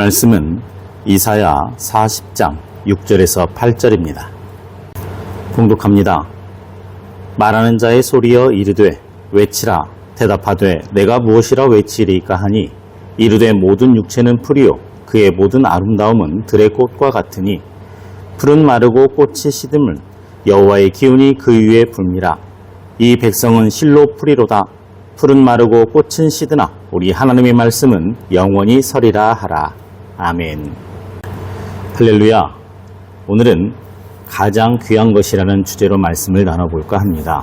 말씀은 이사야 40장 6절에서 8절입니다. 봉독합니다. 말하는 자의 소리여 이르되 외치라. 대답하되 내가 무엇이라 외치리까 하니 이르되 모든 육체는 풀이요 그의 모든 아름다움은 들의 꽃과 같으니 풀은 마르고 꽃이 시듬을 여호와의 기운이 그 위에 붑니라. 이 백성은 실로 풀이로다. 풀은 마르고 꽃은 시드나. 우리 하나님의 말씀은 영원히 서리라 하라 아멘 할렐루야 오늘은 가장 귀한 것이라는 주제로 말씀을 나눠볼까 합니다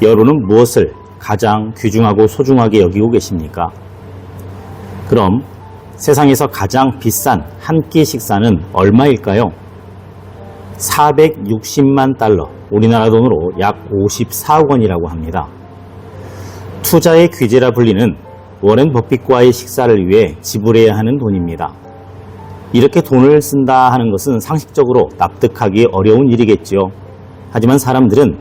여러분은 무엇을 가장 귀중하고 소중하게 여기고 계십니까? 그럼 세상에서 가장 비싼 한 끼 식사는 얼마일까요? 460만 달러, 우리나라 돈으로 약 54억 원이라고 합니다. 투자의 귀재라 불리는 워렌 버핏과의 식사를 위해 지불해야 하는 돈입니다. 이렇게 돈을 쓴다 하는 것은 상식적으로 납득하기 어려운 일이겠지요. 하지만 사람들은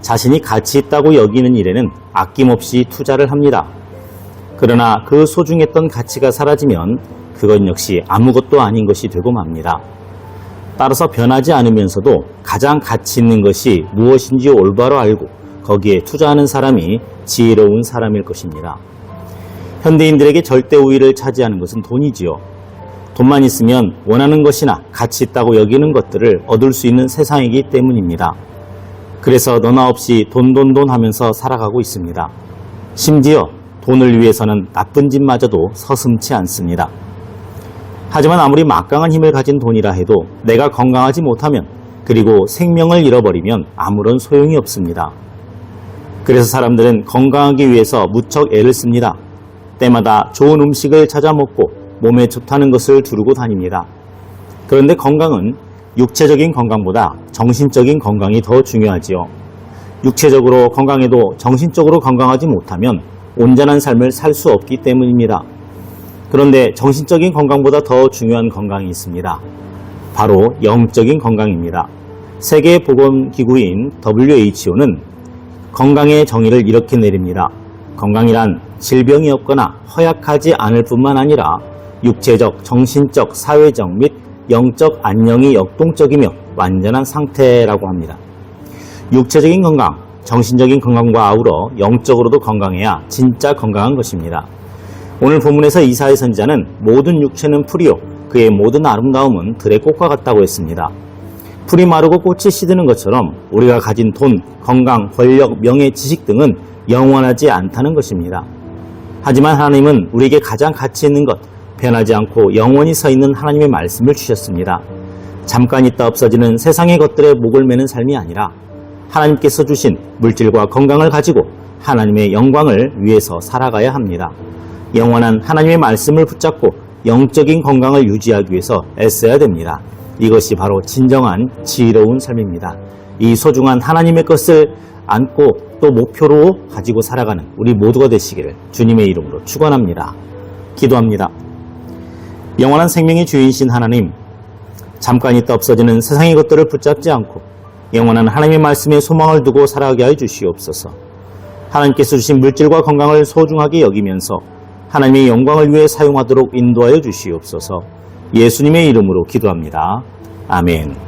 자신이 가치 있다고 여기는 일에는 아낌없이 투자를 합니다. 그러나 그 소중했던 가치가 사라지면 그건 역시 아무것도 아닌 것이 되고 맙니다. 따라서 변하지 않으면서도 가장 가치 있는 것이 무엇인지 올바로 알고 거기에 투자하는 사람이 지혜로운 사람일 것입니다. 현대인들에게 절대 우위를 차지하는 것은 돈이지요. 돈만 있으면 원하는 것이나 가치 있다고 여기는 것들을 얻을 수 있는 세상이기 때문입니다. 그래서 너나 없이 돈, 돈, 돈 하면서 살아가고 있습니다. 심지어 돈을 위해서는 나쁜 짓마저도 서슴치 않습니다. 하지만 아무리 막강한 힘을 가진 돈이라 해도 내가 건강하지 못하면 그리고 생명을 잃어버리면 아무런 소용이 없습니다. 그래서 사람들은 건강하기 위해서 무척 애를 씁니다. 때마다 좋은 음식을 찾아 먹고 몸에 좋다는 것을 두르고 다닙니다. 그런데 건강은 육체적인 건강보다 정신적인 건강이 더 중요하지요. 육체적으로 건강해도 정신적으로 건강하지 못하면 온전한 삶을 살 수 없기 때문입니다. 그런데 정신적인 건강보다 더 중요한 건강이 있습니다. 바로 영적인 건강입니다. 세계보건기구인 WHO는 건강의 정의를 이렇게 내립니다. 건강이란 질병이 없거나 허약하지 않을 뿐만 아니라 육체적, 정신적, 사회적 및 영적 안녕이 역동적이며 완전한 상태라고 합니다. 육체적인 건강, 정신적인 건강과 아우러 영적으로도 건강해야 진짜 건강한 것입니다. 오늘 본문에서 이사의 선지자는 모든 육체는 풀이요 그의 모든 아름다움은 들의 꽃과 같다고 했습니다. 풀이 마르고 꽃이 시드는 것처럼 우리가 가진 돈, 건강, 권력, 명예, 지식 등은 영원하지 않다는 것입니다. 하지만 하나님은 우리에게 가장 가치 있는 것, 변하지 않고 영원히 서 있는 하나님의 말씀을 주셨습니다. 잠깐 있다 없어지는 세상의 것들에 목을 매는 삶이 아니라 하나님께서 주신 물질과 건강을 가지고 하나님의 영광을 위해서 살아가야 합니다. 영원한 하나님의 말씀을 붙잡고 영적인 건강을 유지하기 위해서 애써야 됩니다. 이것이 바로 진정한 지혜로운 삶입니다. 이 소중한 하나님의 것을 안고 또 목표로 가지고 살아가는 우리 모두가 되시기를 주님의 이름으로 축원합니다. 기도합니다. 영원한 생명의 주인신 하나님, 잠깐 있다 없어지는 세상의 것들을 붙잡지 않고 영원한 하나님의 말씀에 소망을 두고 살아가게 하여 주시옵소서. 하나님께서 주신 물질과 건강을 소중하게 여기면서 하나님의 영광을 위해 사용하도록 인도하여 주시옵소서. 예수님의 이름으로 기도합니다. 아멘.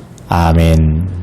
아멘.